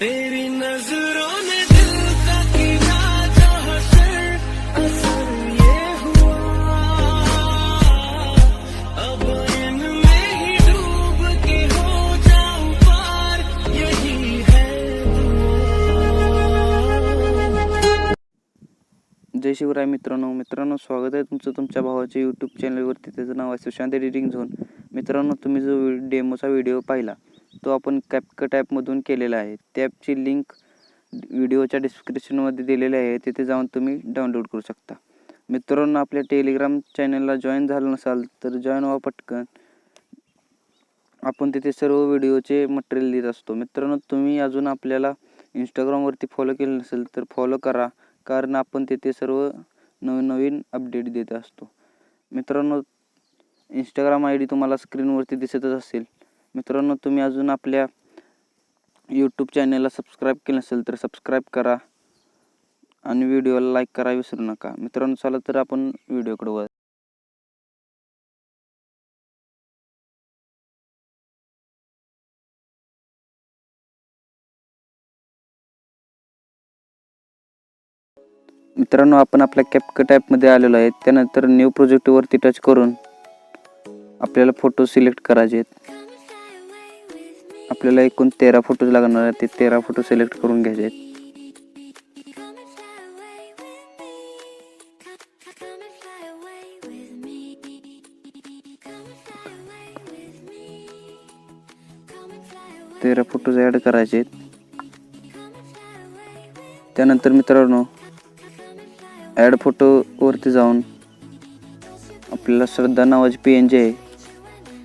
तेरी नजरों ने दिल का किया असर ये हुआ। अब इनमें ही डूब के हो जाऊं पार यही है जय शिवराय मित्रांनो मित्रांनो स्वागत आहे तुमचं तुमच्या भावाच्या यूट्यूब चॅनलवरती त्याचं नाव आहे सुशांत एडिटिंग झोन मित्रांनो तुम्ही जो डेमोचा व्हिडिओ पाहिला तो आपण कॅपकट ॲपमधून केलेला आहे त्या ॲपची लिंक व्हिडिओच्या डिस्क्रिप्शनमध्ये दिलेली आहे. तिथे जाऊन तुम्ही डाउनलोड करू शकता. मित्रांनो आपल्या टेलिग्राम चॅनलला जॉईन झालं नसाल तर जॉईन व्हा पटकन. आपण तिथे सर्व व्हिडिओचे मटेरियल देत असतो. मित्रांनो तुम्ही अजून आपल्याला इंस्टाग्रामवरती फॉलो केलं नसेल तर फॉलो करा. कारण आपण तिथे सर्व नवीन नवीन अपडेट देत असतो. मित्रांनो इंस्टाग्राम आय डी तुम्हाला स्क्रीनवरती दिसतच असेल. मित्रांनो तुम्ही अजून आपल्या यूट्यूब चॅनलला सबस्क्राईब केलं नसेल तर सबस्क्राईब करा आणि व्हिडिओला लाईक करा विसरू नका. मित्रांनो चला तर आपण व्हिडिओकडे वळ. मित्रांनो आपण आपल्या कॅपकट ॲपमध्ये आलेलो आहे. त्यानंतर न्यू प्रोजेक्टवरती टच करून आपल्याला फोटो सिलेक्ट करायचे आहेत. आपल्याला एकूण तेरा फोटोज लागणार आहेत. ते तेरा फोटो सिलेक्ट करून घ्यायचे आहेत. तेरा फोटोज ॲड करायचे आहेत. त्यानंतर मित्रांनो ॲड फोटोवरती जाऊन आपल्याला श्रद्धा नावाची पी एन जी आहे.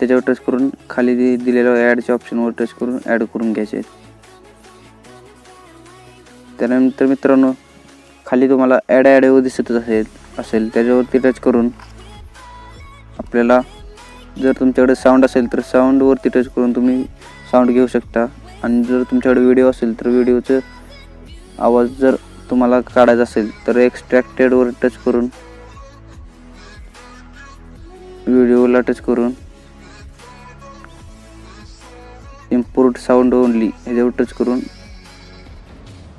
त्याच्यावर टच करून खाली दिलेल्या ॲडच्या ऑप्शनवर टच करून ॲड करून घ्यायचे आहेत. त्यानंतर मित्रांनो खाली तुम्हाला ॲड ॲडवर दिसतच असेल असेल. त्याच्यावरती टच करून आपल्याला जर तुमच्याकडे साऊंड असेल तर साऊंडवरती टच करून तुम्ही साऊंड घेऊ शकता. आणि जर तुमच्याकडे व्हिडिओ असेल तर व्हिडिओचं आवाज जर तुम्हाला काढायचा असेल तर एक्स्ट्रॅक्टेडवर टच करून व्हिडिओला टच करून इम्पोर्ट साऊंड ओनली ह्याच्यावर टच करून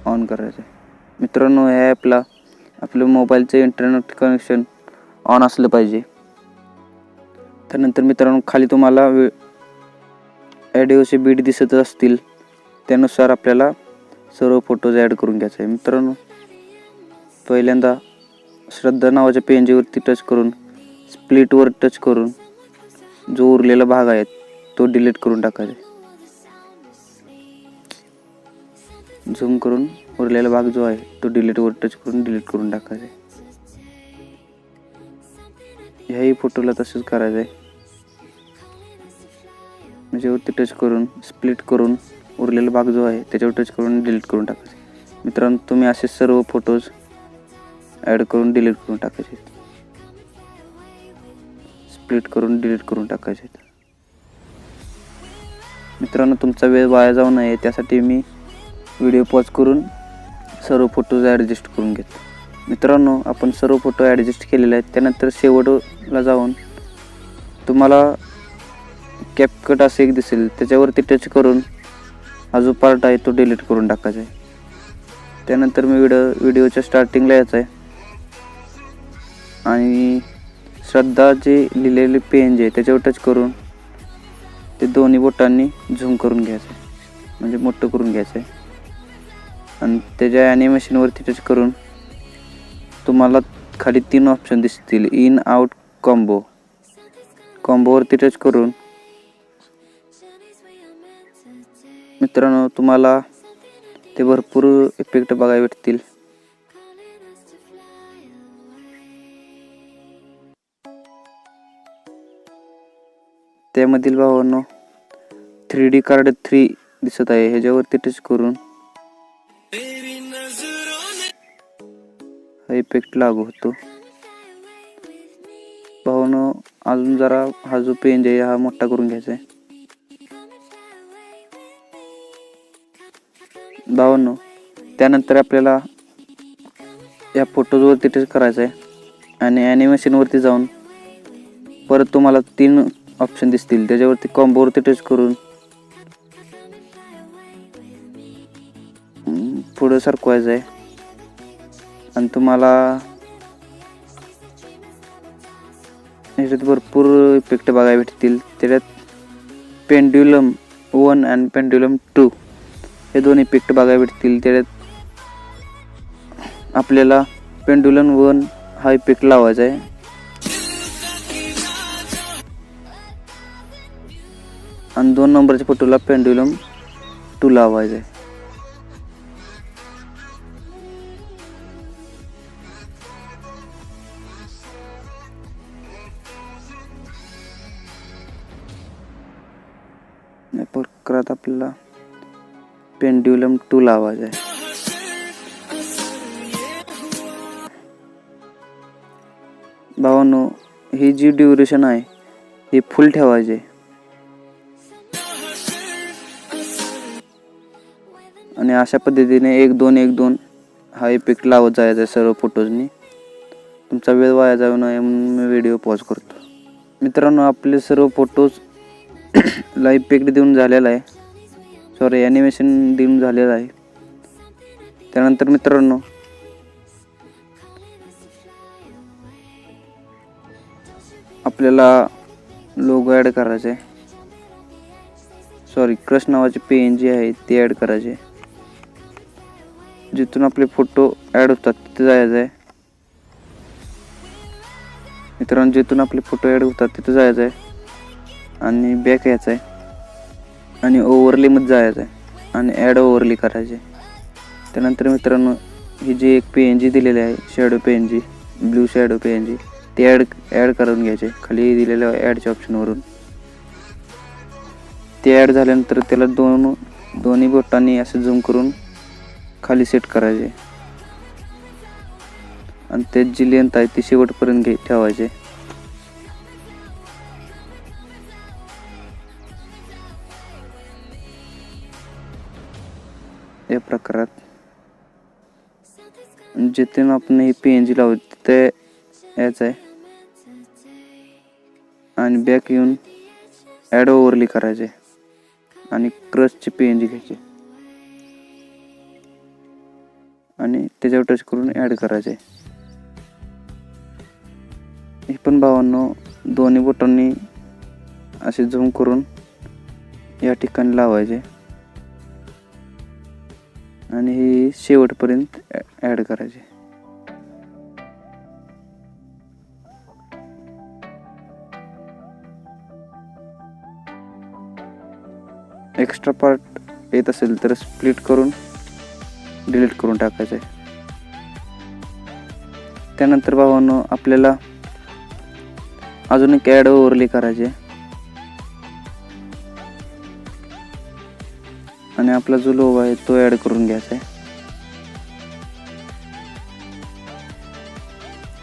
ऑन करायचं. आहे मित्रांनो ह्या ॲपला आपल्या मोबाईलचं इंटरनेट कनेक्शन ऑन असलं पाहिजे. त्यानंतर मित्रांनो खाली तुम्हाला वे ॲडिओचे बीट दिसत असतील त्यानुसार आपल्याला सर्व फोटोज ॲड करून घ्यायचे आहे. मित्रांनो पहिल्यांदा श्रद्धा नावाच्या पेंजीवरती टच करून स्प्लिटवर टच करून जो उरलेला भाग आहे तो डिलीट करून टाकायचा झूम करून उरलेला भाग जो आहे तो डिलीटवर टच करून डिलीट करून टाकायचा आहे. ह्याही फोटोला तसंच करायचं आहे त्याच्यावरती टच करून स्प्लिट करून उरलेला भाग जो आहे त्याच्यावर टच करून डिलीट करून टाकायचे मित्रांनो तुम्ही असे सर्व फोटोज ॲड करून डिलीट करून टाकायचे स्प्लिट करून डिलीट करून टाकायचे मित्रांनो तुमचा वेळ वाया जाऊ नये त्यासाठी मी व्हिडिओ पॉज करून सर्व फोटोज ॲडजस्ट करून घेतो. मित्रांनो आपण सर्व फोटो ॲडजस्ट केलेले आहेत. त्यानंतर शेवटला जाऊन तुम्हाला कॅपकट असे एक दिसेल. त्याच्यावरती टच करून हा जो पार्ट आहे तो डिलीट करून टाकायचा आहे. त्यानंतर मी व्हिडिओ व्हिडिओच्या स्टार्टिंगला यायचं आहे आणि श्रद्धा जे लिहिलेले पेन जे आहे त्याच्यावर टच करून ते दोन्ही बोटांनी झूम करून घ्यायचं आहे म्हणजे मोठं करून घ्यायचं आहे आणि त्याच्या ॲनिमेशनवरती टच करून तुम्हाला खाली तीन ऑप्शन दिसतील. इन आउट कॉम्बो कॉम्बोवरती टच करून मित्रांनो तुम्हाला ते भरपूर इफेक्ट बघायला भेटतील. त्यामधील भावांनो थ्री डी कार्ड थ्री दिसत आहे. ह्याच्यावरती टच करून इफेक्ट लागू होतो. भावानं अजून जरा हा जो पेंज आहे हा मोठा करून घ्यायचा आहे. भावांनो त्यानंतर आपल्याला या फोटोजवरती टच करायचं आहे आणि ॲनिमेशनवरती जाऊन परत तुम्हाला तीन ऑप्शन दिसतील. त्याच्यावरती कॉम्बोवरती टच करून पुढं सरकवायचं आहे आणि तुम्हाला ह्याच्यात भरपूर इफेक्ट बघायला भेटतील. त्याच्यात pendulum one and pendulum two हे दोन इफेक्ट बघायला भेटतील. त्याच्यात आपल्याला पेंड्युलम वन हा इफेक्ट लावायचा आहे. आणि दोन नंबरच्या फोटोला पेंड्युलम टू लावायचा आहे. चक्रात आपल्याला पेंड्युलम टू लावायचा आहे. भावानो ही जी ड्युरेशन आहे ही फुल ठेवायची आहे. आणि अशा पद्धतीने एक दोन एक दोन हा इफेक्ट लावत जायचा आहे सर्व फोटोजनी तुमचा वेळ वाया जाऊ नये म्हणून मी व्हिडिओ पॉज करतो. मित्रांनो आपले सर्व फोटोज लाईव्ह इफेक्ट देऊन झालेला आहे. सॉरी ॲनिमेशन देऊन झालेलं आहे. त्यानंतर मित्रांनो आपल्याला लोगो ॲड करायचा आहे सॉरी क्रश नावाचे पेन जे जी आहे ते ॲड करायचे जिथून आपले फोटो ॲड होतात तिथे जायचं आहे मित्रांनो जिथून आपले फोटो ॲड होतात तिथे जायचं आहे आणि बॅक यायचं आहे आणि ओव्हरलीमध्ये जायचं आहे आणि ॲड ओव्हरली करायचे. त्यानंतर मित्रांनो ही जी एक पी एन जी दिलेली आहे shadow P N G blue shadow P N G ते ॲड ॲड करून घ्यायचे. खाली दिलेल्या ॲडच्या ऑप्शनवरून ते ॲड झाल्यानंतर त्याला दोन दोन्ही बोटांनी असं झूम करून खाली सेट करायचे. आणि त्यात जी लेंथ आहे ती शेवटपर्यंत घे ठेवायचे. या प्रकारात. जिथे आपण ही पी एन जी लावू तिथे यायचं आहे. आणि बॅक येऊन ॲड ओव्हरली करायचे. आणि क्रशची पी एन जी घ्यायची. आणि त्याच्यावर टच करून ॲड करायचे. हे पण भावांनो दोन्ही बोटांनी असे झूम करून या ठिकाणी लावायचे. आणि हे शेवटपर्यंत ॲड करायचे. एक्स्ट्रा पार्ट येत असेल तर स्प्लिट करून डिलीट करून टाकायचं आहे त्यानंतर भावानं आपल्याला अजून एक ॲड ओव्हरली करायचे आणि आपला जो लोगो आहे तो ॲड करून घ्यायचा आहे.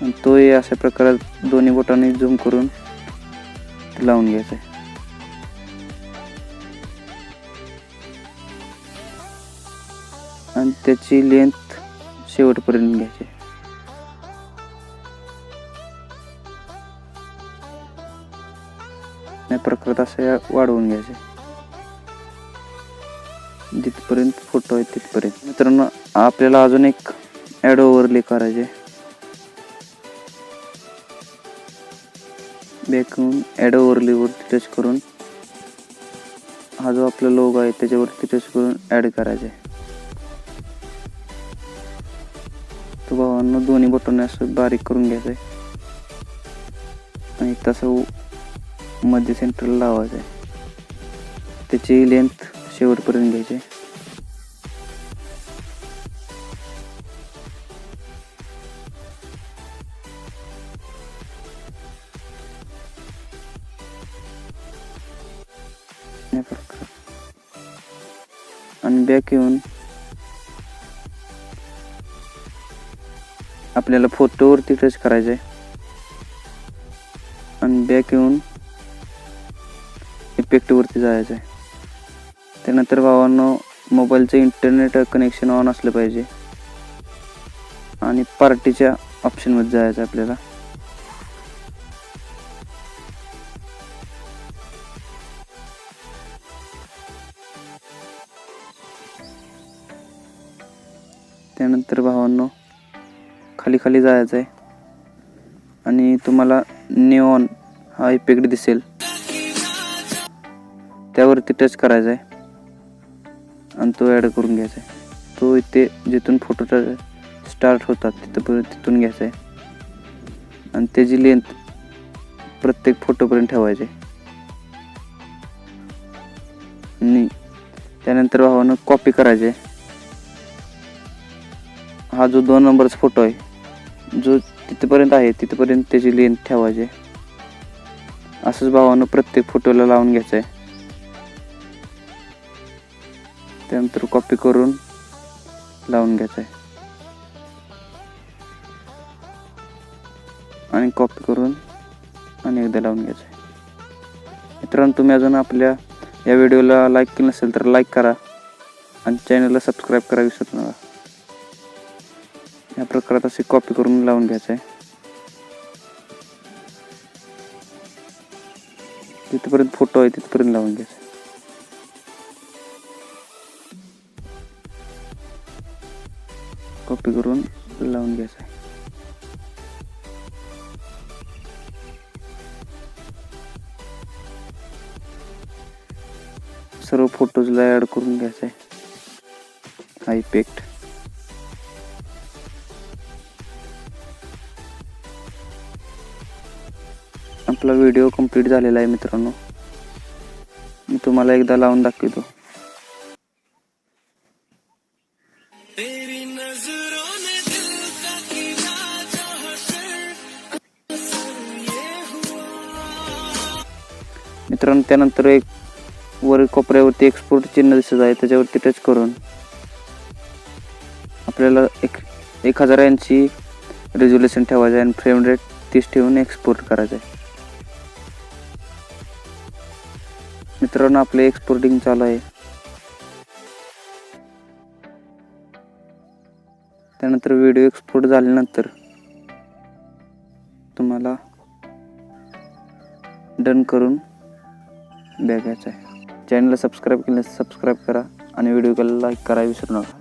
आणि तोही अशा प्रकारात दोन्ही बोटांनी झूम करून लावून घ्यायचा आहे. आणि त्याची लेंथ शेवटपर्यंत घ्यायची या प्रकारात असं वाढवून घ्यायचे जिथपर्यंत फोटो आहे तिथपर्यंत. मित्रांनो आपल्याला अजून एक ॲड ओव्हरले करायचे बॅकहून ॲड ओव्हरलीवरती टच करून हा जो आपला लोगो आहे त्याच्यावरती टच करून ॲड करायचा आहे. तो भावांना दोन्ही बटन असं बारीक करून घ्यायचं आहे. आणि तसं मध्ये सेंटरला लावायचं आहे. त्याची लेंथ शेवटपर्यंत घ्यायचे. आणि बॅक येऊन आपल्याला फोटोवरती टच करायचं आहे आणि बॅक येऊन इफेक्टवरती जायचं आहे त्यानंतर भावांनो मोबाईलचं इंटरनेट कनेक्शन ऑन असलं पाहिजे. आणि पार्टीच्या ऑप्शनमध्ये जायचं आहे आपल्याला. त्यानंतर भावांनो खाली खाली जायचं आहे. आणि तुम्हाला निऑन हा इफेक्ट दिसेल. त्यावरती टच करायचा आहे. आणि तो ॲड करून घ्यायचा आहे. तो इथे जिथून फोटोचा स्टार्ट होतात तिथं तिथून घ्यायचा आहे. आणि त्याची लेंथ प्रत्येक फोटोपर्यंत ठेवायचे आणि त्यानंतर भावानं कॉपी करायचे हा जो दोन नंबरचा फोटो आहे जो तिथपर्यंत आहे तिथपर्यंत त्याची लेंथ ठेवायची असंच भावानं प्रत्येक फोटोला लावून घ्यायचं आहे. त्यानंतर कॉपी करून लावून घ्यायचं आहे आणि कॉपी करून आणि एकदा लावून घ्यायचं आहे मित्रांनो तुम्ही अजून आपल्या या व्हिडिओला लाईक केलं नसेल तर लाईक करा आणि चॅनलला सबस्क्राईब करा विसरू नका. या प्रकारात असे कॉपी करून लावून घ्यायचं आहे तिथपर्यंत फोटो आहे तिथपर्यंत लावून घ्यायचं कॉपी करून लावून घ्यायचं. आहे सर्व फोटोजला ॲड करून घ्यायचं आहे हा इफेक्ट आपला व्हिडिओ कंप्लीट झालेला आहे मित्रांनो. मी तुम्हाला एकदा लावून दाखवतो. मित्रांनो त्यानंतर एक वर कोपऱ्यावरती एक्सपोर्ट चिन्ह दिसत आहे त्याच्यावरती टच करून. आपल्याला एक एक हजार ऐंशी रेझोल्युशन ठेवायचं आहे आणि फ्रेम रेट तीस ठेवून एक्सपोर्ट करायचं आहे. मित्रांनो आपले एक्सपोर्टिंग चालू आहे. त्यानंतर व्हिडिओ एक्सपोर्ट झाल्यानंतर तुम्हाला डन करून बघायचं आहे चॅनलला सबस्क्राईब केलं सबस्क्राईब करा आणि व्हिडिओला लाईक करा विसरू नका।